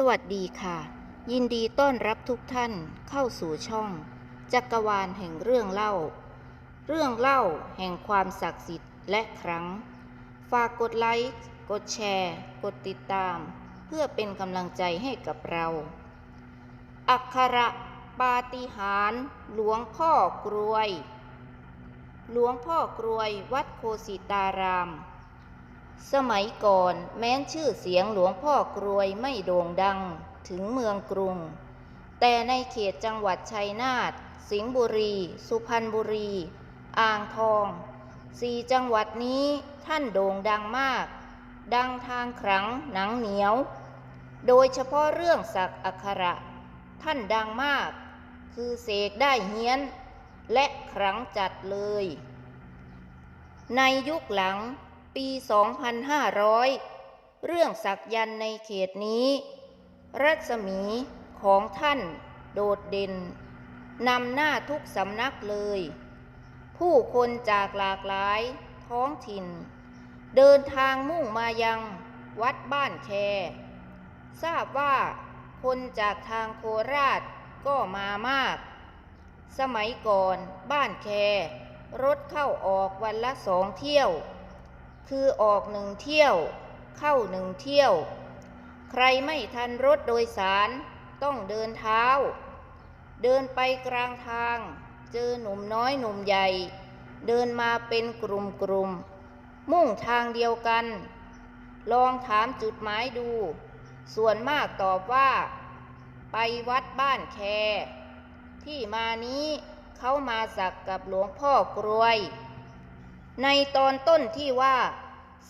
สวัสดีค่ะ ยินดีต้อนรับทุกท่านเข้าสู่ช่อง จักรวาลแห่งเรื่องเล่า เรื่องเล่าแห่งความศักดิ์สิทธิ์และครั้ง ฝากกดไลค์ กดแชร์ กดติดตาม เพื่อเป็นกำลังใจให้กับเรา อักขระปาฏิหาริย์หลวงพ่อกรวย หลวงพ่อกรวยวัดโคสิตาราม สมัยก่อนแม้นชื่อเสียงหลวงพ่อกรวยไม่โด่งดังถึงเมืองกรุง แต่ในเขตจังหวัดชัยนาท สิงห์บุรี สุพรรณบุรี อ่างทองสี่จังหวัดนี้ท่านโด่งดังมาก ดังทางขลังหนังเหนียว โดยเฉพาะเรื่องสักอักขระ ท่านดังมาก คือเสกได้เฮี้ยน และขลังจัดเลย ในยุคหลัง ปี 2500 เรื่องสักยันต์ในเขตนี้ รัศมีของท่านโดดเด่นนำหน้าทุกสำนักเลย ผู้คนจากหลากหลายท้องถิ่น เดินทางมุ่งมายังวัดบ้านแค ทราบว่าคนจากทางโคราชก็มามาก สมัยก่อนบ้านแค รถเข้าออกวันละสองเที่ยว คือออกหนึ่งเที่ยว เข้าหนึ่งเที่ยว ใครไม่ทันรถโดยสารต้องเดินเท้า เดินไปกลางทาง เจอหนุ่มน้อยหนุ่มใหญ่ เดินมาเป็นกลุ่มกลุ่มๆมุ่งทางเดียวกัน ลองถามจุดหมายดู ส่วนมากตอบว่า ไปวัดบ้านแค ที่มานี้เขามาสักกับหลวงพ่อกรวย ในตอนต้นที่ว่า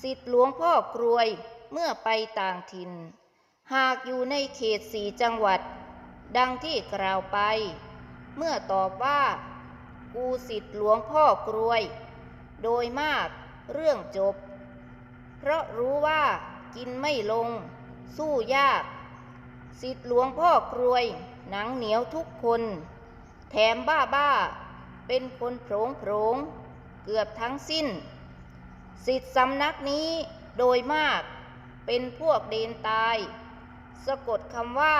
สิทธิหลวงพ่อกรวยเมื่อไปต่างถิ่น หากอยู่ในเขตสีจังหวัด ดังที่กล่าวไป เมื่อตอบว่า กูสิทธิหลวงพ่อกรวย โดยมากเรื่องจบ เพราะรู้ว่ากินไม่ลง สู้ยาก สิทธิหลวงพ่อกรวยหนังเหนียวทุกคน แถมบ้าบ้าๆเป็นคนโผงโผง เกือบทั้งสิ้นสิทธิสำนักนี้โดยมากเป็นพวกเดนตาย สะกดคำว่า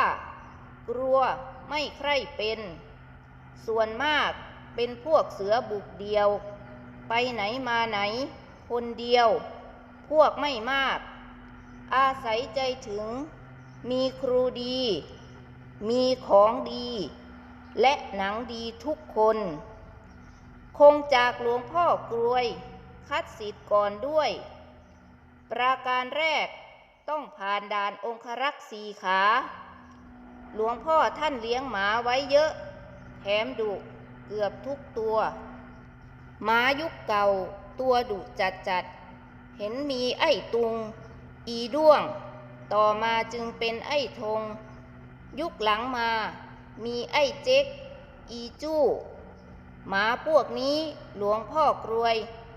กลัวไม่ใคร่เป็น ส่วนมากเป็นพวกเสือบุกเดียว ไปไหนมาไหน คนเดียว พวกไม่มาก อาศัยใจถึง มีครูดี มีของดี และหนังดีทุกคน คงจากหลวงพ่อกรวย คัดสิทธิ์ก่อนด้วย ประการแรกต้องผ่านด่านองครักษ์สีขา หลวงพ่อท่านเลี้ยงหมาไว้เยอะ แถมดุเกือบทุกตัว หมายุคเก่าตัวดุจัดจัด เห็นมีไอ้ตุง อีด้วง ต่อมาจึงเป็นไอ้ธงยุคหลังมา มีไอ้เจ๊ก อีจู้ หมาพวกนี้หลวงพ่อกรวย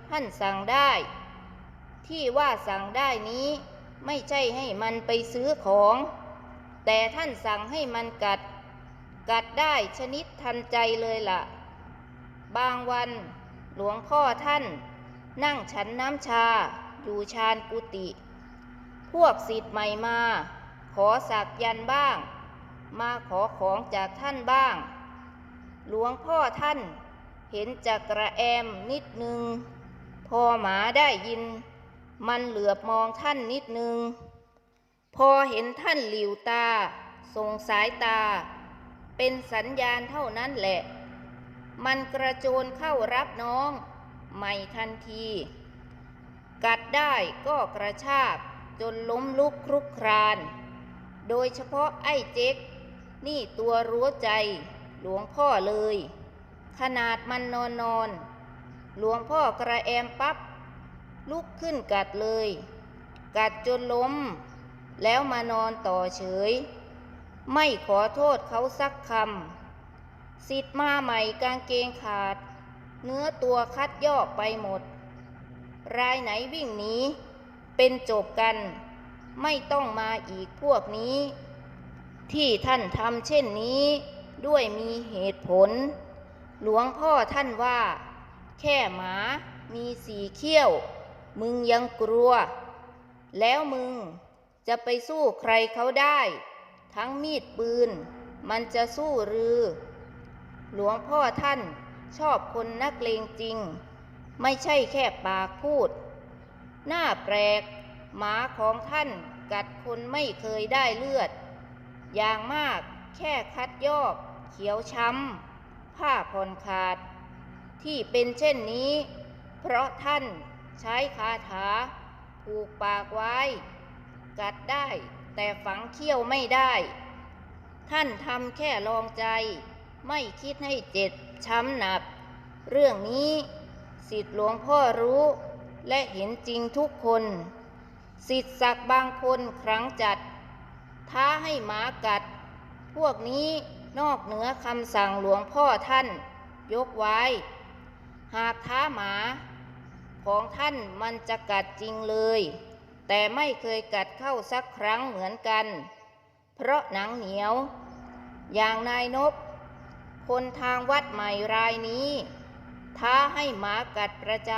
ท่านสั่งได้ ที่ว่าสั่งได้นี้ไม่ใช่ให้มันไปซื้อของ แต่ท่านสั่งให้มันกัด กัดได้ชนิดทันใจเลยละ่ะ บางวันหลวงพ่อท่าน นั่งฉันน้ำชา อยู่ชานกุฏิพวกสิทธิ์ใหม่มา ขอสักยันบ้าง มาขอของจากท่านบ้าง หลวงพ่อท่าน เห็นจักระแอมนิดนึง พอหมาได้ยิน มันเหลือบมองท่านนิดนึง พอเห็นท่านหลิวตาส่งสายตา เป็นสัญญาณเท่านั้นแหละ มันกระโจนเข้ารับน้องใหม่ทันที กัดได้ก็กระชากจนล้มลุกครุกคราน โดยเฉพาะไอ้เจ๊กนี่ตัวรู้ใจหลวงพ่อเลย ขนาดมันนอนนอน หลวงพ่อกระแอมปับ๊บลุกขึ้นกัดเลย กัดจนล้ม แล้วมานอนต่อเฉย ไม่ขอโทษเขาสักคำสิทธิ์มาใหม่กางเกงขาด เนื้อตัวคัดยอกไปหมด รายไหนวิ่งหนีเป็นจบกัน ไม่ต้องมาอีกพวกนี้ ที่ท่านทำเช่นนี้ด้วยมีเหตุผล หลวงพ่อท่านว่า แค่หมามีสีเขี้ยว มึงยังกลัว แล้วมึงจะไปสู้ใครเขาได้ ทั้งมีดปืน มันจะสู้หรือ หลวงพ่อท่านชอบคนนักเลงจริง ไม่ใช่แค่ปากพูด หน้าแปลก หมาของท่านกัดคนไม่เคยได้เลือด อย่างมากแค่คัดยอกเขียวช้ำ ผ้าผ่อนขาด ที่เป็นเช่นนี้ เพราะท่านใช้คาถาผูกปากไว้ กัดได้แต่ฝังเขี้ยวไม่ได้ ท่านทำแค่ลองใจ ไม่คิดให้เจ็บช้ำหนัก เรื่องนี้สิทธิหลวงพ่อรู้และเห็นจริงทุกคน สิทธิศักบางคนครั้งจัด ท้าให้หมากัด พวกนี้ นอกเหนือคำสั่งหลวงพ่อท่าน ยกไว้ หากท้าหมา ของท่านมันจะกัดจริงเลย แต่ไม่เคยกัดเข้าสักครั้งเหมือนกัน เพราะหนังเหนียว อย่างนายนบ คนทางวัดใหม่รายนี้ ท้าให้หมากัดประจ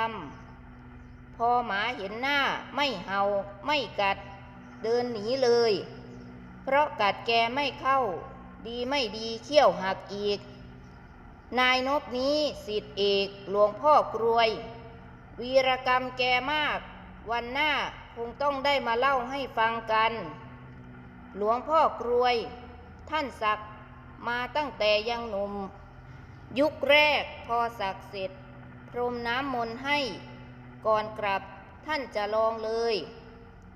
ำ พอหมาเห็นหน้าไม่เห่าไม่กัด เดินหนีเลย เพราะกัดแกไม่เข้า ดีไม่ดีเขี้ยวหักอีก นายนบนี้สิทธิเอกหลวงพ่อกรวย วีรกรรมแกมาก วันหน้าคงต้องได้มาเล่าให้ฟังกัน หลวงพ่อกรวย ท่านสักมาตั้งแต่ยังหนุ่ม ยุคแรกพอสักเสร็จ พรมน้ำมนต์ให้ ก่อนกลับท่านจะลองเลย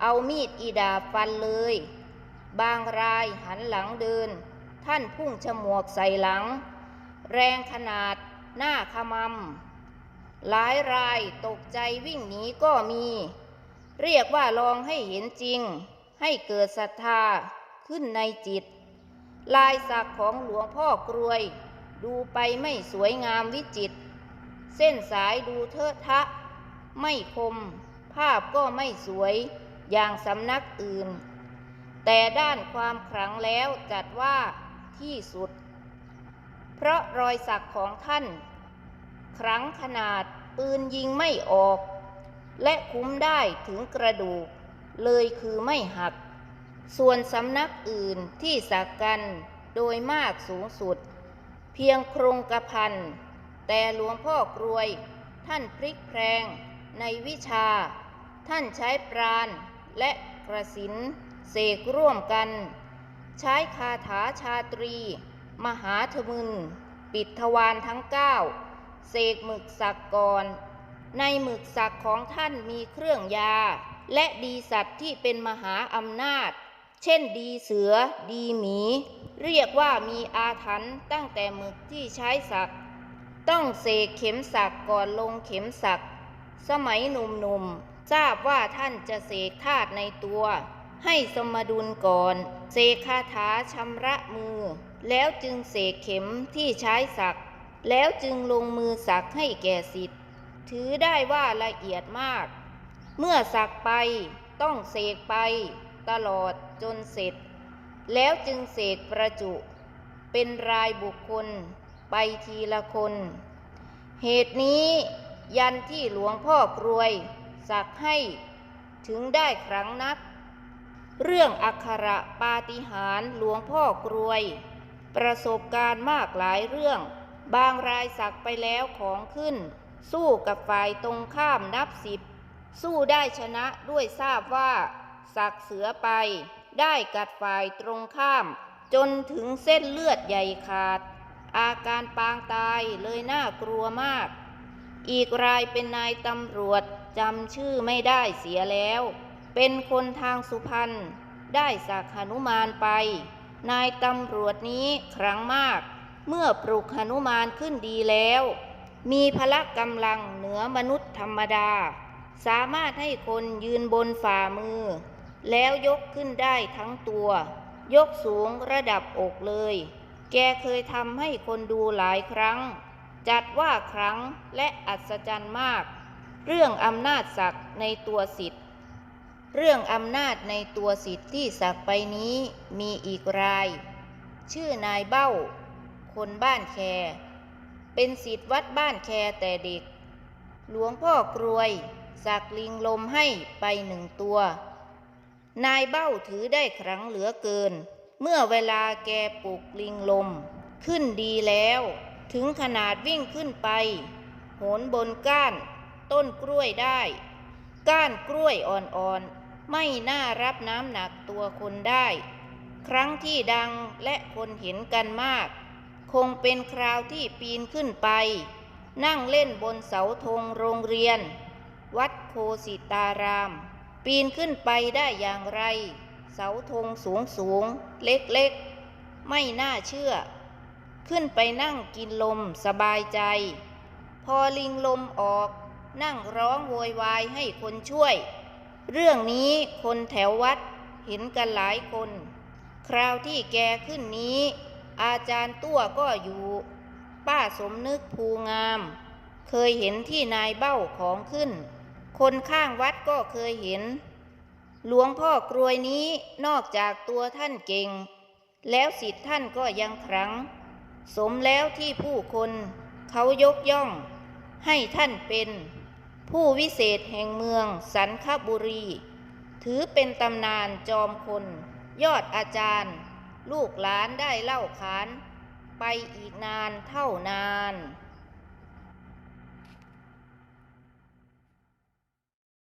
เอามีดอีดาฟันเลย บางรายหันหลังเดิน ท่านพุ่งฉมวกใส่หลัง แรงขนาดหน้าขมำหลายรายตกใจวิ่งหนีก็มี เรียกว่าลองให้เห็นจริง ให้เกิดศรัทธาขึ้นในจิต ลายสักของหลวงพ่อกรวย ดูไปไม่สวยงามวิจิต เส้นสายดูเทอะทะ ไม่คม ภาพก็ไม่สวยอย่างสำนักอื่น แต่ด้านความขลังแล้วจัดว่า ที่สุด เพราะรอยสักของท่าน ครั้งขนาดปืนยิงไม่ออก และคุ้มได้ถึงกระดูก เลยคือไม่หัก ส่วนสำนักอื่นที่สักกันโดยมากสูงสุด เพียงโครงกระพัน แต่หลวงพ่อกรวยท่านพลิกแพลงในวิชา ท่านใช้ปราณและกระสินเสกร่วมกัน ใช้คาถาชาตรี มหาทมึน ปิดทวารทั้งเก้าเสกหมึกสักก่อนในหมึกสักของท่านมีเครื่องยา และดีสัตว์ที่เป็นมหาอำนาจ เช่นดีเสือ ดีหมี เรียกว่ามีอาถรรพ์ตั้งแต่หมึกที่ใช้สัก ต้องเสกเข็มสักก่อนลงเข็มสัก สมัยหนุ่มๆทราบว่าท่านจะเสกธาตุในตัว ให้สมดุลก่อน เสกคาถาชำระมือ แล้วจึงเสกเข็มที่ใช้สัก แล้วจึงลงมือสักให้แก่สิทธิ์ ถือได้ว่าละเอียดมาก เมื่อสักไปต้องเสกไป ตลอดจนเสร็จ แล้วจึงเสกประจุ เป็นรายบุคคล ไปทีละคน เหตุนี้ยันที่หลวงพ่อกรวย สักให้ถึงได้ครั้งนัก เรื่องอักขระปาฏิหาริย์หลวงพ่อกรวย ประสบการณ์มากหลายเรื่อง บางรายสักไปแล้วของขึ้น สู้กับฝ่ายตรงข้ามนับสิบ สู้ได้ชนะด้วยทราบว่า สักเสือไป ได้กัดฝ่ายตรงข้าม จนถึงเส้นเลือดใหญ่ขาด อาการปางตายเลยน่ากลัวมาก อีกรายเป็นนายตำรวจจำชื่อไม่ได้เสียแล้ว เป็นคนทางสุพรรณได้สักหนุมานไป นายตำรวจนี้ครั้งมาก เมื่อปลุกหนุมานขึ้นดีแล้ว มีพละกำลังเหนือมนุษย์ธรรมดา สามารถให้คนยืนบนฝ่ามือ แล้วยกขึ้นได้ทั้งตัว ยกสูงระดับอกเลย แกเคยทำให้คนดูหลายครั้ง จัดว่าครั้งและอัศจรรย์มาก เรื่องอำนาจศักดิ์ในตัวสิทธิ์ เรื่องอำนาจในตัวสิทธิ์ที่สักไปนี้มีอีกราย ชื่อนายเบ้า คนบ้านแค เป็นสิทธิ์วัดบ้านแคแต่เด็ก หลวงพ่อกรวยสักลิงลมให้ไปหนึ่งตัว นายเบ้าถือได้ครั้งเหลือเกิน เมื่อเวลาแกปลุกลิงลม ขึ้นดีแล้ว ถึงขนาดวิ่งขึ้นไปโหนบนก้าน ต้นกล้วยได้ ก้านกล้วยอ่อนๆ ไม่น่ารับน้ำหนักตัวคนได้ ครั้งที่ดังและคนเห็นกันมาก คงเป็นคราวที่ปีนขึ้นไป นั่งเล่นบนเสาธงโรงเรียน วัดโคสิตาราม ปีนขึ้นไปได้อย่างไร เสาธงสูงสูง เล็กๆ ไม่น่าเชื่อ ขึ้นไปนั่งกินลมสบายใจ พอลิงลมออก นั่งร้องโวยวายให้คนช่วย เรื่องนี้คนแถววัดเห็นกันหลายคน คราวที่แกขึ้นนี้ อาจารย์ตัวก็อยู่ ป้าสมนึกภูงาม เคยเห็นที่นายเบ้าของขึ้น คนข้างวัดก็เคยเห็น หลวงพ่อกรวยนี้นอกจากตัวท่านเก่ง แล้วสิทธิ์ท่านก็ยังครั้ง สมแล้วที่ผู้คน เขายกย่อง ให้ท่านเป็น ผู้วิเศษแห่งเมืองสันคบุรี ถือเป็นตำนานจอมคน ยอดอาจารย์ ลูกหลานได้เล่าขาน ไปอีกนานเท่านาน